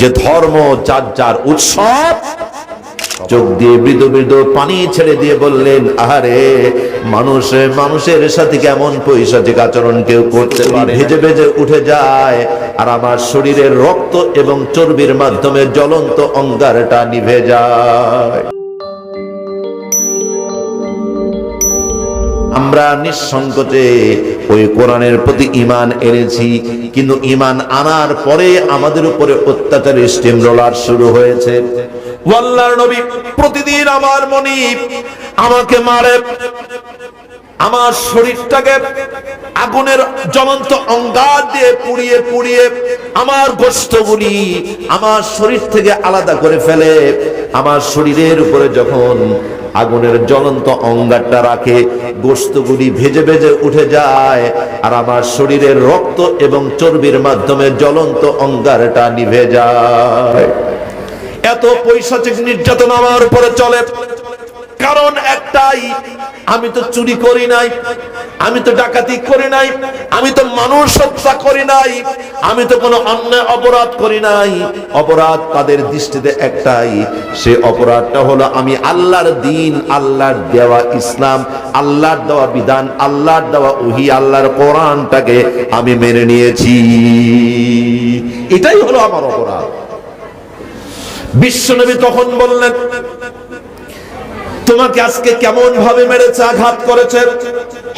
যে ধর্ম যার যার উৎসব চোখ দিয়ে মৃদু মৃদু পানি ছেড়ে দিয়ে বললেন আহারে মানুষ মানুষের সাথে কেমন পৈশাচিক আচরণ কেউ করতে পারে? ভেজে ভেজে উঠে যায় আর আমার শরীরের রক্ত এবং চর্বির মাধ্যমে জ্বলন্ত অঙ্গারটা নিভে যায়। আমরা নিঃসংকোচে ওই কোরআনের প্রতি ইমান এনেছি, কিন্তু ইমান আনার পরে আমাদের উপরে অত্যাচারের স্টিম রোলার শুরু হয়েছে। ওয়াল্লাহর নবী প্রতিদিন আমার মনি আমাকে মারে। আমার শরীরটাকে আগুনের জ্বলন্ত অঙ্গার দিয়ে পুড়িয়ে পুড়িয়ে আমার গোস্তগুলি আমার শরীর থেকে আলাদা করে ফেলে। আমার শরীরের উপরে যখন আগুনের জ্বলন্ত অঙ্গারটা রাখে গোস্তগুলি ভেজে ভেজে উঠে যায়, আর আমার শরীরের রক্ত এবং চর্বির মাধ্যমে জ্বলন্ত অঙ্গারটা নিভে যায়। এত পৈশাচিক নির্যাতন আমার উপরে চলে। কারণ একটাই, আমি তো চুরি করি নাই, আমি তো ডাকাতি করি নাই, আমি তো মানুষ হত্যা করি নাই, আমি তো কোনো অন্যায় অপরাধ করি নাই। অপরাধ তাদের দৃষ্টিতে একটাই, সে অপরাধটা হলো আমি আল্লাহর দিন, আল্লাহর দেওয়া ইসলাম, আল্লাহর দেওয়া বিধান, আল্লাহর দেওয়া উহি আল্লাহর কোরআনটাকে আমি মেনে নিয়েছি। এটাই হলো আমার অপরাধ। বিশ্বনবী তখন বললেন তোমাকে আজকে কেমন ভাবে মেরেছে আঘাত করেছে?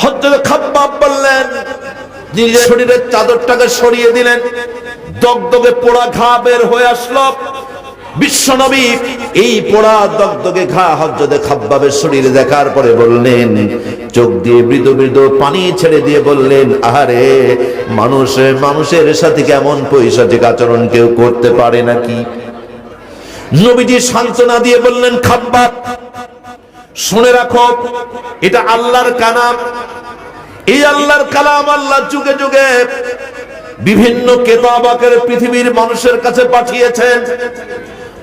হজরত খাব্বাব বললেন, নিজের শরীরের চাদরটাকে সরিয়ে দিলেন, দগদগে পোড়া ঘা বের হয়ে আসলো। বিশ্বনবী এই পোড়া দগদগে ঘা হজরতে খাব্বাবের শরীরে দেখার পরে বললেন, চোখ দিয়ে মৃদু মৃদু পানি ছেড়ে দিয়ে বললেন, আহারে, মানুষ, মানুষের সাথে কেমন পৈশাচিক আচরণ কেউ করতে পারে নাকি? নবীজি সান্ত্বনা দিয়ে বললেন, খাব্বাব শুনে রাখো, এটা আল্লাহর কালাম। এই আল্লাহর কালাম আল্লাহ যুগে যুগে বিভিন্ন কেতাব আকারে পৃথিবীর মানুষের কাছে পাঠিয়েছেন।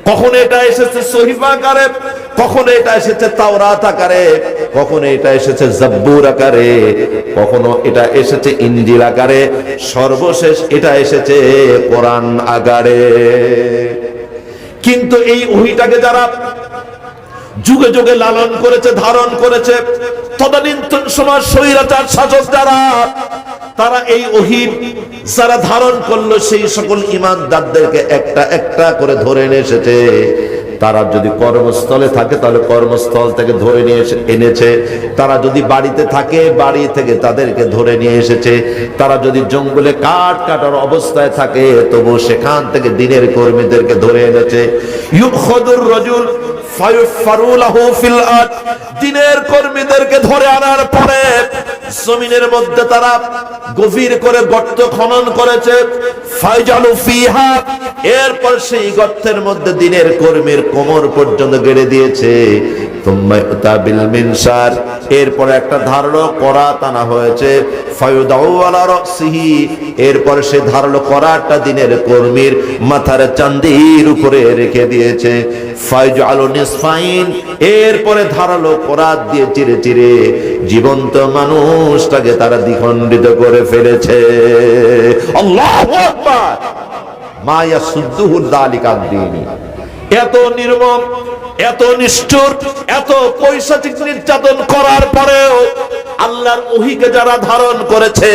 কখন এটা এসেছে সহিফা আকারে, কখনো এটা এসেছে তাওরাত আকারে, কখনো এটা এসেছে জব্বুর আকারে, কখনো এটা এসেছে ইঞ্জিল আকারে, সর্বশেষ এটা এসেছে কোরআন আকারে। কিন্তু এই ওহিটাকে যারা যুগে যুগে লালন করেছে, ধারণ করেছে। তদানীন্তন সময় স্বৈরাচার, শাসক যারা, তারা এই ওহির যারা ধারণ করল, সেই সকল ইমানদারদেরকে একটা একটা করে ধরে নিয়ে এসেছে। তারা যদি কর্মস্থলে থাকে, তাহলে কর্মস্থল থেকে ধরে নিয়ে এনেছে। তারা যদি বাড়িতে থাকে, বাড়ি থেকে তাদেরকে ধরে নিয়ে এসেছে। তারা যদি জঙ্গলে কাঠ কাটার অবস্থায় থাকে তবু সেখান থেকে দিনের কর্মীদেরকে ধরে এনেছে। ইউখদুর রজুল দিনের কর্মীদেরকে ধরে আনার পরে জমিনের মধ্যে তারা গভীর করে গর্ত খনন করেছে। এরপর সেই গর্তের মধ্যে দিনের কর্মীর কোমর পর্যন্ত গেড়ে দিয়েছে। তোমায় তাবিল মিনসার এরপরে একটা ধারালো করা টানা হয়েছে। এরপর সে ধারালো করাটা দিনের কর্মীর মাথার চান্দির উপরে রেখে দিয়েছে। এরপরে ধারালো করাত দিয়ে চিরে চিরে জীবন্ত মানুষটাকে তারা দ্বিখণ্ডিত করে ফেলেছে। আল্লাহু মায়া সুদ্দুহুর দালিকান দিনী। এত নির্মম, এত নিষ্ঠুর, এত পৈশাচিক নির্যাতন করার পরেও আল্লাহর ওহিকে যারা ধারণ করেছে,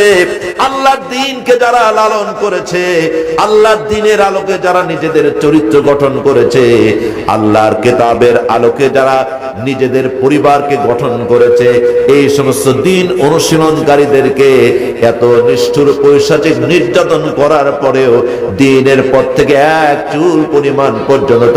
আল্লাহর দিনকে যারা লালন করেছে, আল্লাহর দিনের আলোকে যারা নিজেদের চরিত্র গঠন করেছে, আল্লাহর কেতাবের আলোকে যারা নিজেদের পরিবারকে গঠন করেছে, এই সমস্ত দিন অনুশীলনকারীদেরকে এত নিষ্ঠুর, পৈশাচিক নির্যাতন করার পরেও দিনের পর থেকে এক চুল পরিমাণ পর্যন্ত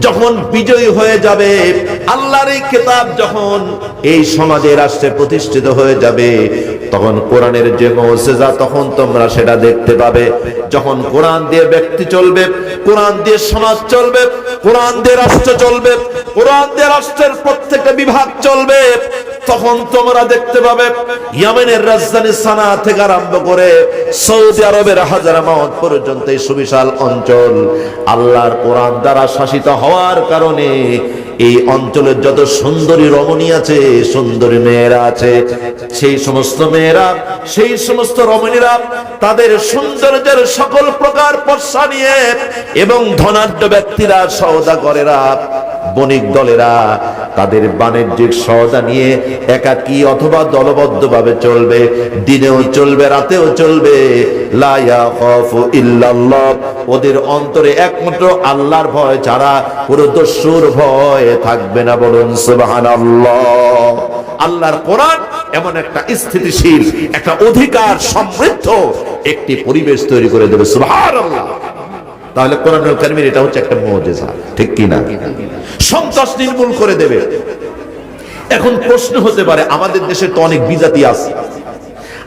যখন বিজয়ী হয়ে যাবে, আল্লাহর এই কেতাব যখন এই সমাজে, রাষ্ট্রে প্রতিষ্ঠিত হয়ে যাবে, তখন কোরআনের যে মৌসেজা, তখন তোমরা সেটা দেখতে পাবে। যখন কোরআন দিয়ে ব্যক্তি চলবে, কোরআন দিয়ে সমাজ চলবে, কোরআন দিয়ে রাষ্ট্র চলবে, কোরআন দিয়ে রাষ্ট্রের প্রত্যেকটা বিভাগ চলবে তখন তোমরা দেখতে পাবে ইয়ামেনের রাজধানী সানা থেকে আরম্ভ করে সৌদি আরবের হাজারামাত পর্যন্ত এই সুবিশাল অঞ্চল। আল্লাহর কোরআন দ্বারা শাসিত হওয়ার কারণে এই অঞ্চলের যত সুন্দরী রমণী আছে, সুন্দরী মেয়েরা আছে, সেই সমস্ত মেয়েরা, সেই সমস্ত রমণীরা তাদের সৌন্দর্যের সকল প্রকার পর্সা নিয়ে এবং ধনাঢ্য ব্যক্তিরা সৌদাগরেরা বণিক দলেরা তাদের বাণিজ্যিক সওদা নিয়ে একাকী অথবা দলবদ্ধভাবে চলবে। দিনেও চলবে, রাতেও চলবে। ওদের অন্তরে একমাত্র আল্লাহর ভয় ছাড়া পুরো দস্যুর ভয় থাকবে না বলুন, সুবহানাল্লাহ। আল্লাহর কোরআন এমন একটা স্থিতিশীল, একটা অধিকার সমৃদ্ধ একটি পরিবেশ তৈরি করে দেবে, সুবহানাল্লাহ। তাহলে কোরআনুল কারিমের এটা হচ্ছে একটা মুজিজা, ঠিক কি না? সন্ত্রাস নির্মূল করে দেবে। এখন প্রশ্ন হতে পারে, আমাদের দেশে তো অনেক বিজাতি আছে।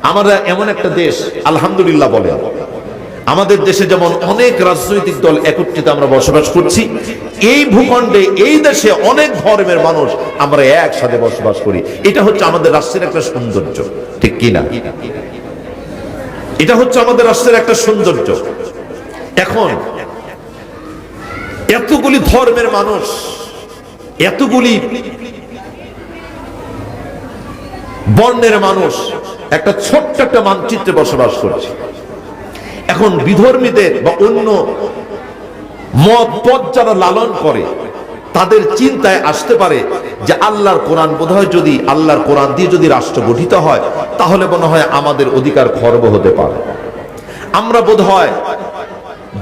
আমরা এমন একটা দেশ, আলহামদুলিল্লাহ বলে আমাদের দেশে যেমন অনেক রাজনৈতিক দল একত্রিত আমরা বসবাস করছি, এই ভূখণ্ডে, এই দেশে অনেক ধর্মের মানুষ আমরা একসাথে বসবাস করি। এটা হচ্ছে আমাদের রাষ্ট্রের একটা সৌন্দর্য, ঠিক কি না? এটা হচ্ছে আমাদের রাষ্ট্রের একটা সৌন্দর্য। এখন এতগুলি ধর্মের মানুষ, এতগুলি বর্ণের মানুষ, একটা ছোট্ট একটা মানচিত্রে বসবাস করছে। এখন বিধর্মীদের বা অন্য মত পথ যারা লালন করে, তাদের চিন্তায় আসতে পারে যে আল্লাহর কোরআন বোধহয় যদি, আল্লাহর কোরআন দিয়ে যদি রাষ্ট্র গঠিত হয়, তাহলে মনে হয় আমাদের অধিকার খর্ব হতে পারে। আমরা বোধহয়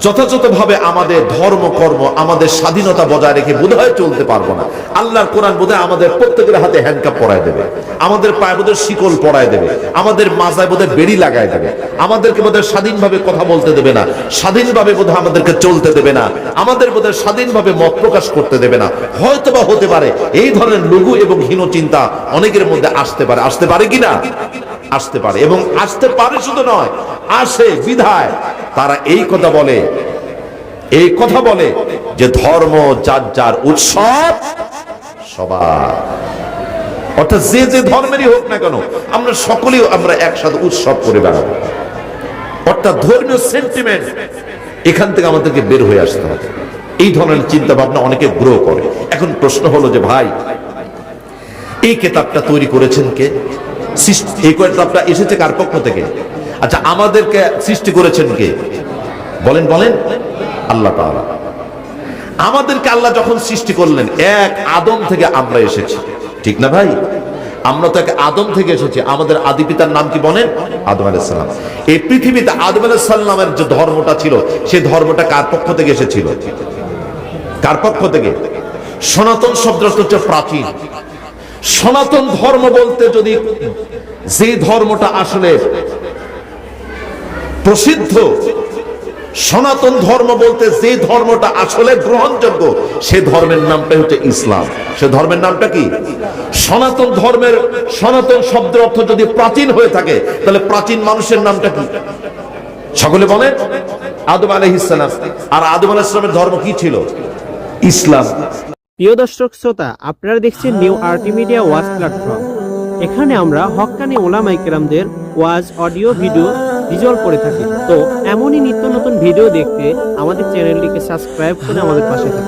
যথাযথভাবে আমাদের ধর্ম কর্ম আমাদের স্বাধীনতা বজায় রেখে বোধহয় চলতে পারব না। আল্লাহর কোরআন বোধহয় আমাদের প্রত্যেকের হাতে হ্যান্ডকাপ পরায় দেবে। আমাদের পায়ে বোধহয় শিকল পরায় দেবে। আমাদের মাজায় বোধহয় বেড়ি লাগায় দেবে। আমাদেরকে বোধহয় স্বাধীনভাবে কথা বলতে দেবে না। স্বাধীনভাবে বোধহয় আমাদেরকে চলতে দেবে না। আমাদের বোধহয় স্বাধীনভাবে মত প্রকাশ করতে দেবে না। হয়তো বা হতে পারে এই ধরনের লঘু এবং হীন চিন্তা অনেকের মধ্যে আসতে পারে। আসতে পারে কি না? আসতে পারে। এবং আসতে পারে শুধু নয়, আসে বিধায়। তারা এই কথা বলে, এই কথা বলে যে ধর্ম, যার যার উৎসব সবার। অর্থাৎ যে যে ধর্মেরই হোক না কেন, আমরা সকলেই আমরা একসাথে উৎসব করে বেড়াবো। অর্থাৎ ধর্মীয় সেন্টিমেন্ট এখান থেকে আমাদেরকে বের হয়ে আসতে হবে। এই ধরনের চিন্তা ভাবনা অনেকে গ্রো করে। এখন প্রশ্ন হলো যে, ভাই, এই কেতাবটা তৈরি করেছেন কে? এই কেতাবটা এসেছে কার পক্ষ থেকে? আচ্ছা আমাদেরকে সৃষ্টি করেছেন কে? বলেন বলেন। আল্লাহ আমাদেরকে আল্লাহ যখন সৃষ্টি করলেন, এক আদম থেকে আমরা এসেছি। ঠিক না ভাই? আমরা তো এক আদম থেকে এসেছি। আমাদের আদি পিতার নাম কি বলেন? আদম আলাইহিস সালাম। এই পৃথিবীতে আদম আলাইহিস সালামের যে ধর্মটা ছিল, সেই ধর্মটা কার পক্ষ থেকে এসেছিল? কার পক্ষ থেকে? সনাতন শব্দটা হচ্ছে প্রাচীন। সনাতন ধর্ম বলতে যদি যে ধর্মটা আসলে প্রসিদ্ধ সনাতন ধর্ম বলতে যে ধর্মটা আসলে গ্রহণযোগ্য, সে ধর্মের নামটাই হচ্ছে ইসলাম। সে ধর্মের নামটা কি? সনাতন ধর্মের সনাতন শব্দের অর্থ যদি প্রাচীন হয়ে থাকে, তাহলে প্রাচীন মানুষের নামটা কি? সকলে বলেন? আদম আলহিসাম আর আদম আলাহিসামের ধর্ম কি ছিল? ইসলাম। প্রিয় দর্শক শ্রোতা, আপনারা দেখছেন নিউ আরটি মিডিয়া ওয়াজ প্ল্যাটফর্ম এখানে আমরা হক্কানি ওলামাই কেরামদের ওয়াজ, অডিও, ভিডিও ভিজুয়াল করে থাকে। তো এমনই নিত্য নতুন ভিডিও দেখতে আমাদের চ্যানেলটিকে সাবস্ক্রাইব করে আমাদের পাশে থাকুন।